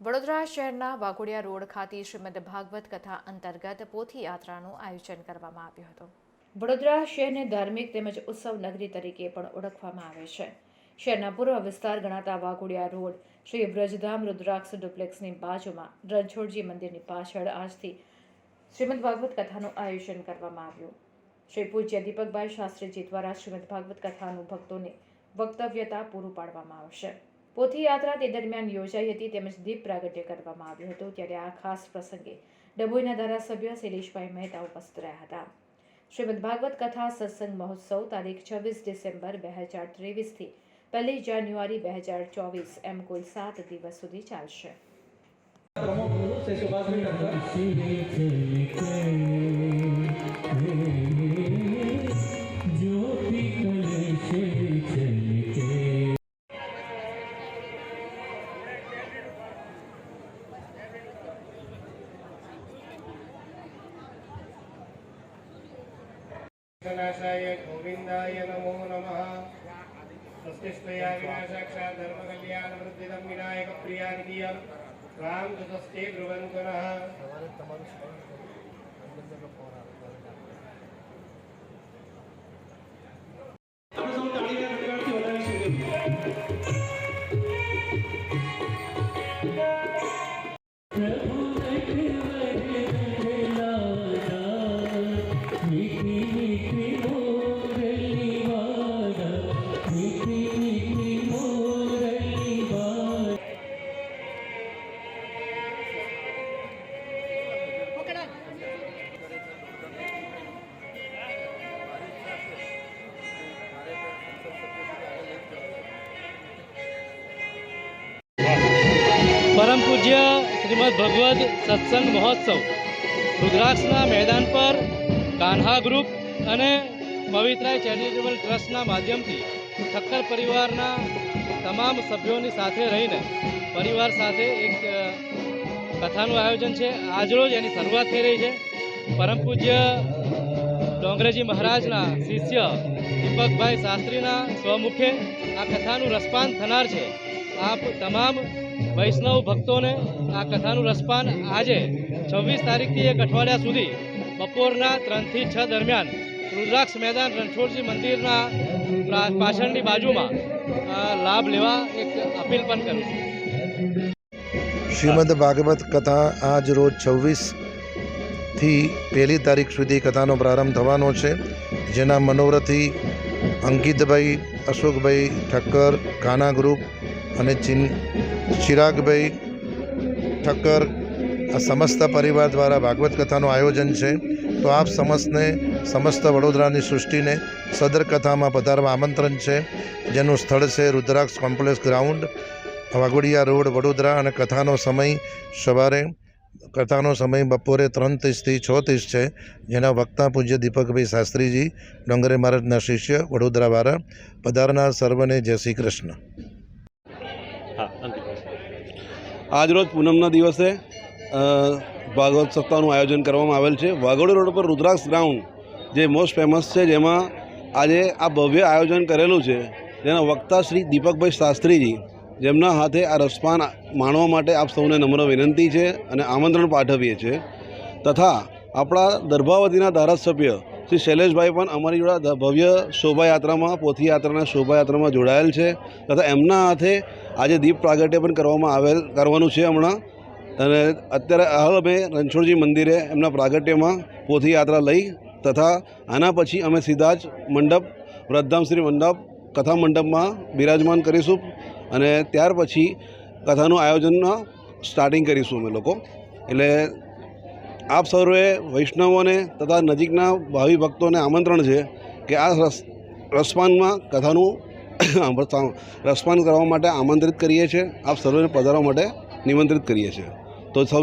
વડોદરા શહેરના વાઘોડિયા રોડ ખાતે શ્રીમદ ભાગવત કથા અંતર્ગત પોથી યાત્રાનું આયોજન કરવામાં આવ્યું હતું. વડોદરા શહેરને ધાર્મિક તેમજ ઉત્સવ નગરી તરીકે પણ ઓળખવામાં આવે છે. શહેરના પૂર્વ વિસ્તાર ગણાતા વાઘોડિયા રોડ શ્રી બ્રજધામ રુદ્રાક્ષ ડુપ્લેક્સની બાજુમાં રણછોડજી મંદિરની પાછળ આજથી શ્રીમદ ભાગવત કથાનું આયોજન કરવામાં આવ્યું. શ્રી પૂજ્ય દીપકભાઈ શાસ્ત્રીજી દ્વારા શ્રીમદ ભાગવત કથાનું ભક્તોને વક્તવ્યતા પૂરું પાડવામાં આવશે. પોથી યાત્રા તે દરમિયાન યોજાઈ હતી તેમજ દીપ પ્રાગટ્ય કરવામાં આવ્યું હતું ત્યારે આ ખાસ પ્રસંગે ડભોઈના ધારાસભ્ય શૈલેષભાઈ મહેતા ઉપસ્થિત રહ્યા હતા. શ્રીમદ ભાગવત કથા સત્સંગ મહોત્સવ તારીખ છવ્વીસ ડિસેમ્બર બે હજાર ત્રેવીસથી પહેલી જાન્યુઆરી બે હજાર ચોવીસ એમ કુલ સાત દિવસ સુધી ચાલશે. प्रमुख गुरु श्री सुभाष ठाकुर नाशाय गोविन्दाय नमो नमः स्वस्तिस्त्वया विनाशाक्षात् धर्मकल्याणवृद्धिदं विनायकप्रियानिधियं त्वां ततस्ते ब्रुवन्तु नः પરમ પૂજ્ય શ્રીમદ ભગવદ સત્સંગ મહોત્સવ. રુદ્રાક્ષના મેદાન પર કાન્હા ગ્રુપ અને પવિત્રાય ચેરિટેબલ ટ્રસ્ટના માધ્યમથી ઠક્કર પરિવારના તમામ સભ્યોની સાથે રહીને પરિવાર સાથે એક કથાનું આયોજન છે. આજરોજ એની શરૂઆત થઈ રહી છે. પરમ પૂજ્ય ડોંગરેજી મહારાજના શિષ્ય દીપકભાઈ શાસ્ત્રીના સ્વમુખે આ કથાનું રસપાન થનાર છે. આપ તમામ વૈષ્ણવ ભક્તોને આ કથાનું રસપાન આજે છવ્વીસ તારીખથી એક અઠવાડિયા સુધી બપોરના ત્રણથી છ દરમિયાન રુદ્રાક્ષ મેદાન રણછોડજી મંદિરના પાછળની બાજુમાં લાભ લેવા એક અપીલ પણ કરું છું. શ્રીમદ ભાગવત કથા આજ રોજ છવ્વીસથી પહેલી તારીખ સુધી કથાનો પ્રારંભ થવાનો છે, જેના મનોરથી અંકિતભાઈ, અશોકભાઈ ઠક્કર, કાના ગ્રુપ અને ચિન ચિરાગભાઈ ઠક્કર, આ સમસ્ત પરિવાર દ્વારા ભાગવત કથાનું આયોજન છે. તો આપ સમસ્તને, સમસ્ત વડોદરાની સૃષ્ટિને સદર કથામાં પધારવા આમંત્રણ છે. જેનું સ્થળ છે Rudraksh complex ground, Waghodiya road, Vadodara. અને કથાનો સમય સવારે, કથાનો સમય બપોરે ત્રણ ત્રીસથી છ ત્રીસ છે. જેના વક્તા પૂજ્ય દીપકભાઈ શાસ્ત્રીજી, ડોંગરે મહારાજના શિષ્ય વડોદરાવાળા પધારનાર સર્વને જય શ્રી કૃષ્ણ. આજરોજ પૂનમના દિવસે ભાગવત સપ્તાહનું આયોજન કરવામાં આવેલ છે. વાઘોડી રોડ પર રુદ્રાક્ષ ગ્રાઉન્ડ, જે મોસ્ટ ફેમસ છે, જેમાં આજે આ ભવ્ય આયોજન કરેલું છે. જેના વક્તા શ્રી દીપકભાઈ શાસ્ત્રીજી, જેમના હાથે આ રસપાન માણવા માટે આપ સૌને નમ્ર વિનંતી છે અને આમંત્રણ પાઠવીએ છીએ. તથા આપણા દર્ભાવતીના ધારાસભ્ય શ્રી શૈલેષભાઈ પણ અમારી જોડે ભવ્ય શોભાયાત્રામાં, પોથીયાત્રાના શોભાયાત્રામાં જોડાયેલ છે તથા એમના હાથે આજે દીપ પ્રાગટ્ય પણ કરવામાં આવેલ કરવાનું છે હમણાં. અને અત્યારે હાલ અમે રણછોડજી મંદિરે એમના પ્રાગટ્યમાં પોથીયાત્રા લઈ તથા આના પછી અમે સીધા જ મંડપ વૃદ્ધામશ્રી મંડપ, કથા મંડપમાં બિરાજમાન કરીશું અને ત્યાર પછી કથાનું આયોજનમાં સ્ટાર્ટિંગ કરીશું અમે લોકો. એટલે આપ સર્વે વૈષ્ણવોને તથા નજીકના ભાવિ ભક્તોને આમંત્રણ છે કે આ રસ, રસપાનમાં કથાનું રસપાન કરવા માટે આમંત્રિત કરીએ છીએ. આપ સર્વેને પધારવા માટે નિમંત્રિત કરીએ છીએ. તો સૌને